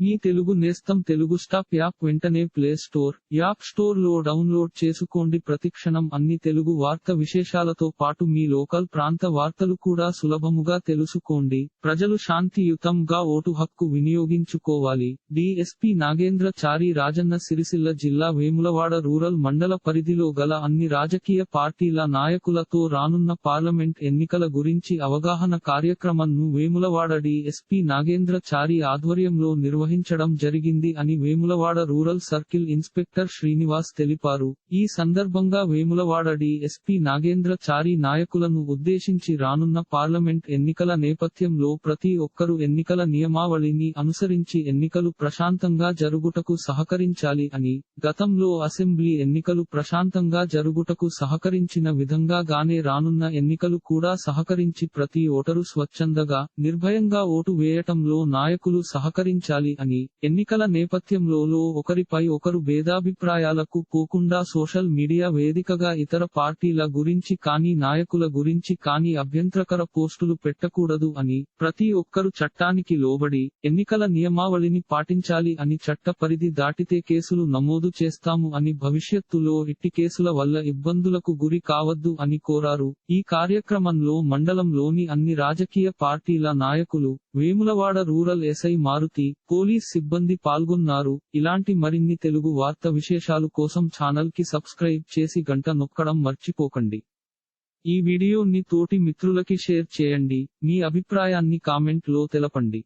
మీ తెలుగు నేస్తం Telugu stop app వెంటనే play store app స్టోర్లో డౌన్లోడ్ చేసుకోండి. ప్రతిక్షణం అన్ని తెలుగు వార్త విశేషాలతో పాటు మీ లోకల్ ప్రాంత వార్తలు కూడా సులభముగా తెలుసుకోండి. ప్రజలు శాంతియుతంగా ఓటు హక్కు వినియోగించుకోవాలి. డిఎస్పి నాగేంద్ర చారి రాజన్న సిరిసిల్ల జిల్లా వేములవాడ రూరల్ మండల పరిధిలో గల అన్ని రాజకీయ పార్టీల నాయకులతో రానున్న పార్లమెంట్ ఎన్నికల గురించి అవగాహన కార్యక్రమంను వేములవాడ డిఎస్పి నాగేంద్ర చారి ఆధ్వర్యంలో నిర్వహించడం జరిగింది అని Vemulawada rural circle inspector Srinivas తెలిపారు. ఈ సందర్భంగా వేములవాడ డిఎస్పీ నాగేంద్ర చారి నాయకులను ఉద్దేశించి రానున్న పార్లమెంట్ ఎన్నికల నేపథ్యంలో ప్రతి ఒక్కరూ ఎన్నికల నియమావళిని అనుసరించి ఎన్నికలు ప్రశాంతంగా జరుగుటకు సహకరించాలి అని గతంలో అసెంబ్లీ ఎన్నికలు ప్రశాంతంగా జరుగుటకు సహకరించిన విధంగా గానే రానున్న ఎన్నికలు కూడా సహకరించి ప్రతి ఓటరు స్వచ్ఛందగా నిర్భయంగా ఓటు వేయటంలో నాయకులు సహకరించాలి అని ఎన్నికల నేపథ్యంలో ఒకరిపై ఒకరు భేదాభిప్రాయాలకు పోకుండా సోషల్ మీడియా వేదికగా ఇతర పార్టీల గురించి కానీ నాయకుల గురించి కానీ అభ్యంతరకర పోస్టులు పెట్టకూడదు అని ప్రతి ఒక్కరు చట్టానికి లోబడి ఎన్నికల నియమావళిని పాటించాలి అని చట్ట పరిధి దాటితే కేసులు నమోదు చేస్తాము అని భవిష్యత్తులో ఇట్టి కేసుల వల్ల ఇబ్బందులకు గురి కావద్దు అని కోరారు. ఈ కార్యక్రమంలో మండలంలోని అన్ని రాజకీయ పార్టీల నాయకులు Vemulawada rural SI Maruthi police సిబ్బంది పాల్గొన్నారు. ఇలాంటి మరిన్ని తెలుగు వార్త విశేషాలు కోసం ఛానల్కి సబ్స్క్రైబ్ చేసి గంట నొక్కడం మర్చిపోకండి. ఈ వీడియోని తోటి మిత్రులకి షేర్ చేయండి. మీ అభిప్రాయాన్ని కామెంట్లో తెలపండి.